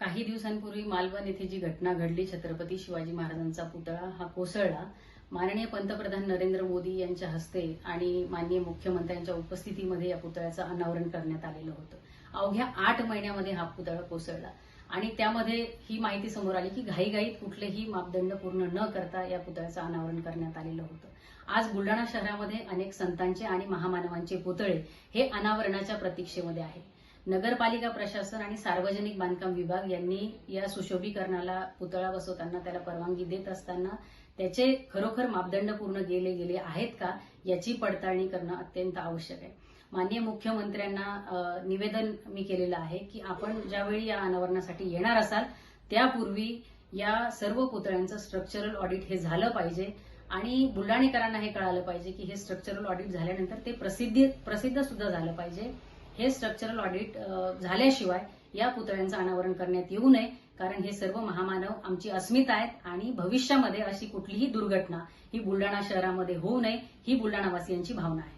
काही दिवसांपूर्वी मालवण येथे जी घटना घडली छत्रपती शिवाजी महाराजांचा पुतळा हा कोसळला. माननीय पंतप्रधान नरेंद्र मोदी यांच्या हस्ते आणि माननीय मुख्यमंत्र्यांच्या उपस्थितीमध्ये या पुतळ्याचं अनावरण करण्यात आलेलं होतं. अवघ्या आठ महिन्यामध्ये हा पुतळा कोसळला. आणि त्यामध्ये ही माहिती समोर आली की घाईघाईत कुठलेही मापदंड पूर्ण न करता या पुतळ्याचं अनावरण करण्यात आलेलं होतं. आज बुलढाणा शहरामध्ये अनेक संतांचे आणि महामानवांचे पुतळे हे अनावरणाच्या प्रतीक्षेमध्ये आहेत. नगरपालिका प्रशासन आणि सार्वजनिक बांधकाम विभाग यांनी या सुशोभीकरणाला पुतळा बसवताना त्याला परवानगी देत असताना त्याचे खरोखर मापदंड पूर्ण केले गेले आहेत का याची पडताळणी करणं अत्यंत आवश्यक आहे. माननीय मुख्यमंत्र्यांना निवेदन मी केलेलं आहे की आपण ज्यावेळी या अनावरणासाठी येणार असाल त्यापूर्वी या सर्व पुतळ्यांचं स्ट्रक्चरल ऑडिट हे झालं पाहिजे आणि बुलढाणेकरांना हे कळालं पाहिजे की हे स्ट्रक्चरल ऑडिट झाल्यानंतर ते प्रसिद्धी प्रसिद्ध सुद्धा झालं पाहिजे. हे स्ट्रक्चरल ऑडिट झाल्याशिवाय या पुतळ्यांचं अनावरण करण्यात येऊ नये कारण हे सर्व महामानव आमची अस्मिता आहेत आणि भविष्यामध्ये अशी कुठलीही दुर्घटना ही बुलढाणा शहरामध्ये होऊ नये ही बुलढाणावासियांची भावना आहे.